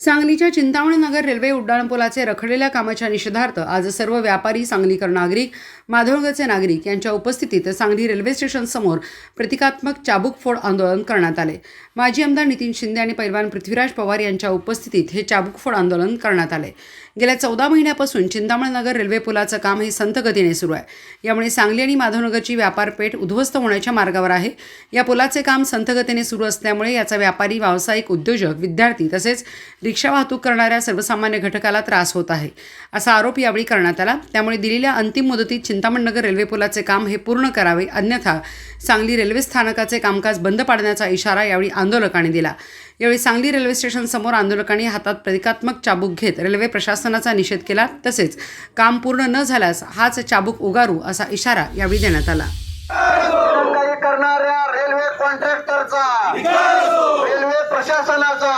सांगलीच्या चिंतामणी नगर रेल्वे उड्डाणपुलाचे रखडलेल्या कामाच्या निषेधार्थ आज सर्व व्यापारी सांगलीकर नागरिक माधवनगरचे नागरिक यांच्या उपस्थितीत सांगली रेल्वे स्टेशनसमोर प्रतिकात्मक चाबूकफोड आंदोलन करण्यात आले. माजी आमदार नितीन शिंदे आणि पैलवान पृथ्वीराज पवार यांच्या उपस्थितीत हे चाबूकफोड आंदोलन करण्यात आले. गेल्या चौदा महिन्यापासून चिंतामणी नगर रेल्वे पुलाचं काम हे संथ गतीने सुरू आहे. यामुळे सांगली आणि माधवनगरची व्यापारपेठ उद्ध्वस्त होण्याच्या मार्गावर आहे. या पुलाचे काम संथगतीने सुरू असल्यामुळे याचा व्यापारी व्यावसायिक उद्योजक विद्यार्थी तसेच रिक्षा वाहतूक करणाऱ्या सर्वसामान्य घटकाला त्रास होत आहे. असा आरोप यावेळी करण्यात आला. त्यामुळे दिलेल्या अंतिम मुदतीत चिंतामणनगर रेल्वे पुलाचे काम हे पूर्ण करावे अन्यथा सांगली रेल्वे स्थानकाचे कामकाज बंद पाडण्याचा इशारा यावेळी आंदोलकांनी दिला. यावेळी सांगली रेल्वे स्टेशन समोर आंदोलकांनी हातात प्रतिकात्मक चाबूक घेत रेल्वे प्रशासनाचा निषेध केला. तसेच काम पूर्ण न झाल्यास हाच चाबूक उगारू असा इशारा यावेळी देण्यात आला. करणाऱ्या रेल्वे कॉन्ट्रॅक्टरचा रेल्वे प्रशासनाचा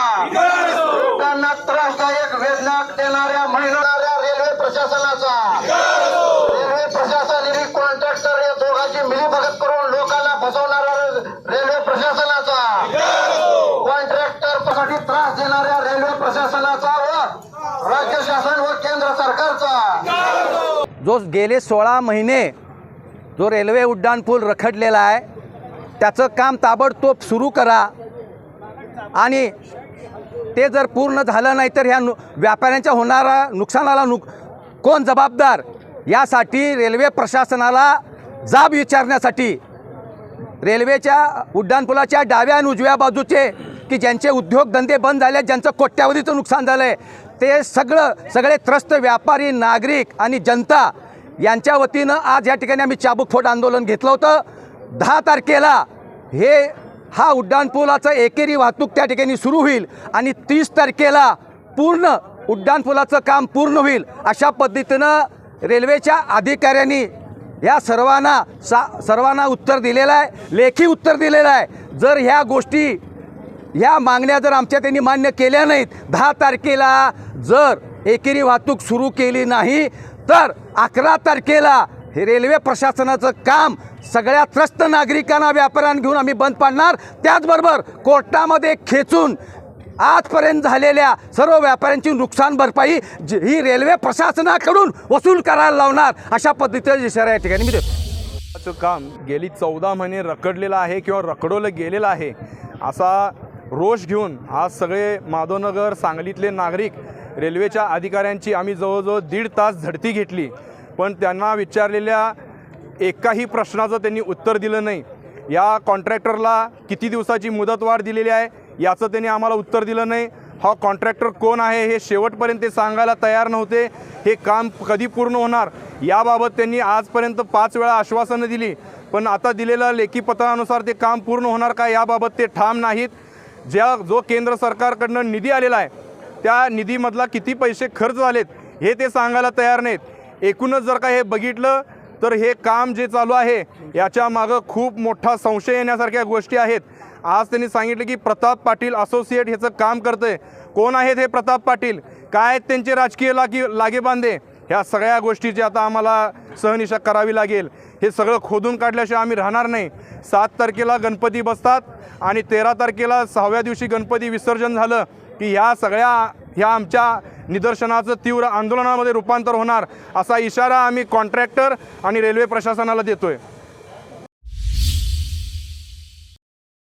लोकांसाठी त्रास देणाऱ्या रेल्वे प्रशासनाचा व राज्य शासन व केंद्र सरकारचा. जो गेले सोळा महिने जो रेल्वे उड्डाणपूल रखडलेला आहे त्याचं काम ताबडतोब सुरू करा. आणि ते जर पूर्ण झालं नाही तर ह्या नु व्यापाऱ्यांच्या होणारा नुकसानाला नुक कोण जबाबदार? यासाठी रेल्वे प्रशासनाला जाब विचारण्यासाठी रेल्वेच्या उड्डाणपुलाच्या डाव्या आणि उजव्या बाजूचे की ज्यांचे उद्योगधंदे बंद झाले ज्यांचं कोट्यावधीचं नुकसान झालं आहे ते सगळं सगळे त्रस्त व्यापारी नागरिक आणि जनता यांच्या वतीनं आज या ठिकाणी आम्ही चाबूकफोड आंदोलन घेतलं होतं. दहा तारखेला हे हा उड्डाणपुलाचं एकेरी वाहतूक त्या ठिकाणी सुरू होईल आणि तीस तारखेला पूर्ण उड्डाणपुलाचं काम पूर्ण होईल अशा पद्धतीनं रेल्वेच्या अधिकाऱ्यांनी या सर्वांना सा सर्वांना उत्तर दिलेलं आहे लेखी उत्तर दिलेलं आहे. जर ह्या गोष्टी ह्या मागण्या जर आमच्या त्यांनी मान्य केल्या नाहीत दहा तारखेला जर एकेरी वाहतूक सुरू केली नाही तर अकरा तारखेला हे रेल्वे प्रशासनाचं काम सगळ्या त्रस्त नागरिकांना व्यापाऱ्यांना घेऊन आम्ही बंद पाडणार. त्याचबरोबर कोर्टामध्ये खेचून आजपर्यंत झालेल्या सर्व व्यापाऱ्यांची नुकसान भरपाई ही रेल्वे प्रशासनाकडून वसूल करायला लावणार अशा पद्धतीचा इशारा या ठिकाणी मी देतो काम गेली चौदा महिने रखडलेलं आहे किंवा रखडवलं गेलेलं आहे असा रोष घेऊन आज सगळे माधवनगर सांगलीतले नागरिक रेल्वेच्या अधिकाऱ्यांची आम्ही जवळजवळ दीड तास झडती घेतली. पण त्यांना विचारलेल्या एकाही प्रश्नाचं त्यांनी उत्तर दिलं नाही. या कॉन्ट्रॅक्टरला किती दिवसाची मुदतवाढ दिलेली आहे याचं त्यांनी आम्हाला उत्तर दिलं नाही. हा कॉन्ट्रॅक्टर कोण आहे हे शेवटपर्यंत ते सांगायला तयार नव्हते. हे काम कधी पूर्ण होणार याबाबत त्यांनी आजपर्यंत पाच वेळा आश्वासनं दिली. पण आता दिलेल्या लेखी पत्रानुसार ते काम पूर्ण होणार का याबाबत ते ठाम नाहीत. ज्या जो केंद्र सरकारकडनं निधी आलेला आहे त्या निधीमधला किती पैसे खर्च झालेत हे ते सांगायला तयार नाहीत. एकूणच जर का हे बघितलं तर हे काम जे चालू आहे याच्या मागं खूप मोठा संशय येण्यासारख्या गोष्टी आहेत. आज त्यांनी सांगितलं की प्रताप पाटील असोसिएट ह्याचं काम करतं आहे कोण आहेत हे प्रताप पाटील? काय आहेत त्यांचे राजकीय लागी लागेबांधे ह्या सगळ्या गोष्टीची आता आम्हाला सहनिशा करावी लागेल. हे सगळं खोदून काढल्याशिवाय आम्ही राहणार नाही. सात तारखेला गणपती बसतात आणि तेरा तारखेला सहाव्या दिवशी गणपती विसर्जन झालं की ह्या सगळ्या ह्या आमच्या निदर्शनाचं तीव्र आंदोलनामध्ये रूपांतर होणार असा इशारा आम्ही कॉन्ट्रॅक्टर आणि रेल्वे प्रशासनाला देतो आहे